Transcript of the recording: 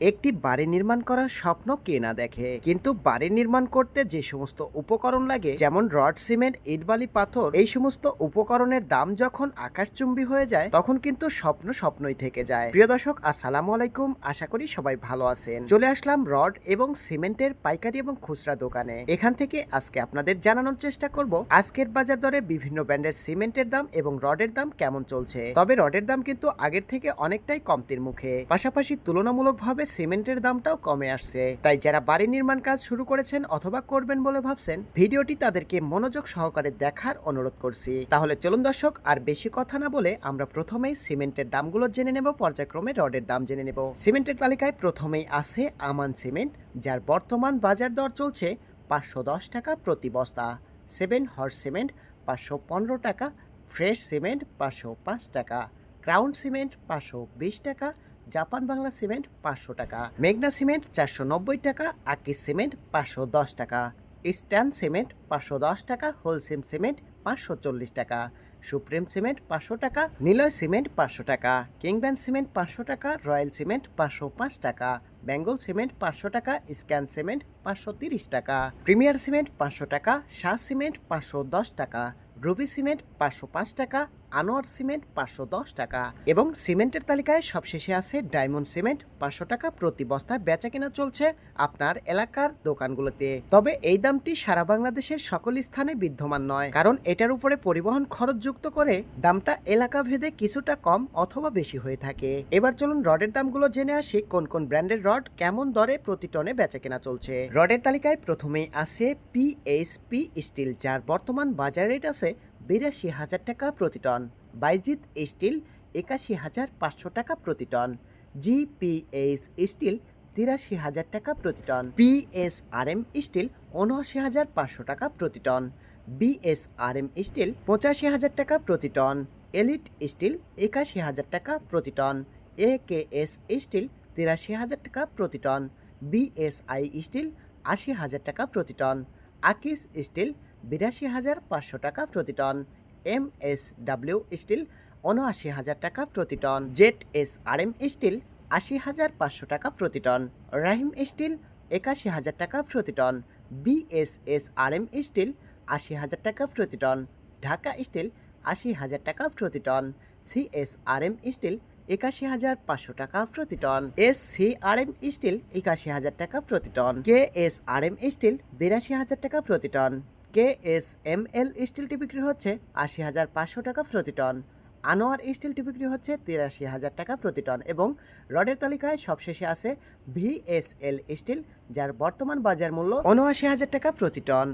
একটি বাড়ি নির্মাণ করার স্বপ্ন কে না দেখে? কিন্তু বাড়ি নির্মাণ করতে যে সমস্ত উপকরণ লাগে, যেমন রড, সিমেন্ট, ইটবালি, পাথর, এই সমস্ত উপকরণের দাম যখন আকাশচুম্বী হয়ে যায়, তখন কিন্তু স্বপ্ন স্বপ্নই থেকে যায়। প্রিয় দর্শক, আসসালামু আলাইকুম। আশা করি সবাই ভালো আছেন। চলে আসলাম রড এবং সিমেন্টের পাইকারি এবং খুচরা দোকানে। এখান থেকে আজকে আপনাদের জানানোর চেষ্টা করব, আজকের বাজার দরে বিভিন্ন ব্র্যান্ডের সিমেন্টের দাম এবং রডের দাম কেমন চলছে? তবে রডের দাম কিন্তু আগের থেকে অনেকটাই কমতির মুখে। পাশাপাশি তুলনামূলকভাবে সিমেন্টের দামটাও কমে আসছে। তাই যারা বাড়ি নির্মাণ কাজ শুরু করেছেন অথবা করবেন বলে ভাবছেন, ভিডিওটি তাদেরকে মনোযোগ সহকারে দেখার অনুরোধ করছি। তাহলে চলুন দর্শক, আর বেশি কথা না বলে আমরা প্রথমেই সিমেন্টের দামগুলো জেনে নেব, পর্যায়ক্রমে রডের দাম জেনে নেব। সিমেন্টের তালিকায় প্রথমেই আছে আমান সিমেন্ট, যার বর্তমান বাজার দর চলছে পাঁচশো দশ টাকা প্রতি বস্তা। সেভেন হর্স সিমেন্ট, পাঁচশো পনেরো টাকা, ফ্রেশ সিমেন্ট, পাঁচশো পাঁচ টাকা। ক্রাউন সিমেন্ট, পাঁচশো বিশ টাকা জাপান বাংলা সিমেন্ট পাঁচশো টাকা মেঘনা সিমেন্ট চারশো নব্বই টাকা আকিস সিমেন্ট পাঁচশো দশ টাকা ইস্টার্ন সিমেন্ট পাঁচশো দশ টাকা হোলসেম সিমেন্ট পাঁচশো চল্লিশ টাকা সুপ্রিম সিমেন্ট পাঁচশো টাকা নিলয় সিমেন্ট পাঁচশো টাকা কিংব্যান সিমেন্ট পাঁচশো টাকা রয়্যাল সিমেন্ট পাঁচশো পাঁচ টাকা বেঙ্গল সিমেন্ট পাঁচশো টাকা স্ক্যান সিমেন্ট পাঁচশো তিরিশ টাকা প্রিমিয়ার সিমেন্ট পাঁচশো টাকা শাহ সিমেন্ট পাঁচশো দশ টাকা রুবি সিমেন্ট পাঁচশো পাঁচ টাকা আনোয়ার সিমেন্ট পাঁচশো দশ টাকা এবং সিমেন্টের তালিকায় সবশেষে আছে ডায়মন্ড সিমেন্ট পাঁচশো টাকা প্রতি বস্তায় বেচা কেনা চলছে আপনার এলাকার দোকানগুলোতে। তবে এই দামটি সারা বাংলাদেশের সকল স্থানে বিদ্যমান নয়, কারণ এটার উপরে পরিবহন খরচ যুক্ত করে দামটা এলাকা ভেদে কিছুটা কম অথবা বেশি হয়ে থাকে। এবার চলুন রডের দামগুলো জেনে আসি, কোন কোন ব্র্যান্ডের রড কেমন দরে প্রতি টনে বেচা কেনা চলছে। রডের তালিকায় প্রথমেই আছে পিএসপি স্টিল যার বর্তমান বাজার রেট আছে বিরাশি হাজার টাকা প্রতি টন। বাইজিৎ স্টিল একাশি হাজার পাঁচশো টাকা প্রতি টন। জিপিএস স্টিল তিরাশি হাজার টাকা প্রতি টন। পিএসআরএম স্টিল উনআশি হাজার পাঁচশো টাকা প্রতি টন। বিএসআরএম স্টিল পঁচাশি হাজার টাকা প্রতি টন। এলিট স্টিল একাশি হাজার টাকা প্রতি টন। একেএস স্টিল তিরাশি হাজার টাকা প্রতি টন। বিএসআই স্টিল আশি হাজার টাকা প্রতি টন। আকিস স্টিল বিরাশি হাজার পাঁচশো টাকা প্রতি ton. M S W steel উনআশি হাজার টাকা প্রতি ton. Z S R M steel আশি হাজার পাঁচশো টাকা প্রতি টন। রাহিম স্টিল একাশি হাজার টাকা প্রতি টন। এম স্টিল আশি হাজার টাকা প্রতি টন। ঢাকা স্টিল আশি হাজার টাকা প্রতি ton. CS R M steel একাশি হাজার পাঁচশো টাকা প্রতি ton. S C R M steel একাশি হাজার টাকা প্রতি ton. K S R M steel বিরাশি হাজার টাকা প্রতি ton. K S M L স্টিলটি বিক্রি হচ্ছে আশি হাজার পাঁচশো টাকা প্রতি টন। আনোয়ার স্টিলটি বিক্রি হচ্ছে তিরাশি হাজার টাকা প্রতি টন এবং রডের তালিকায় সবশেষে আছে ভিএসএল স্টিল, যার বর্তমান বাজার মূল্য উনআশি হাজার টাকা প্রতি টন।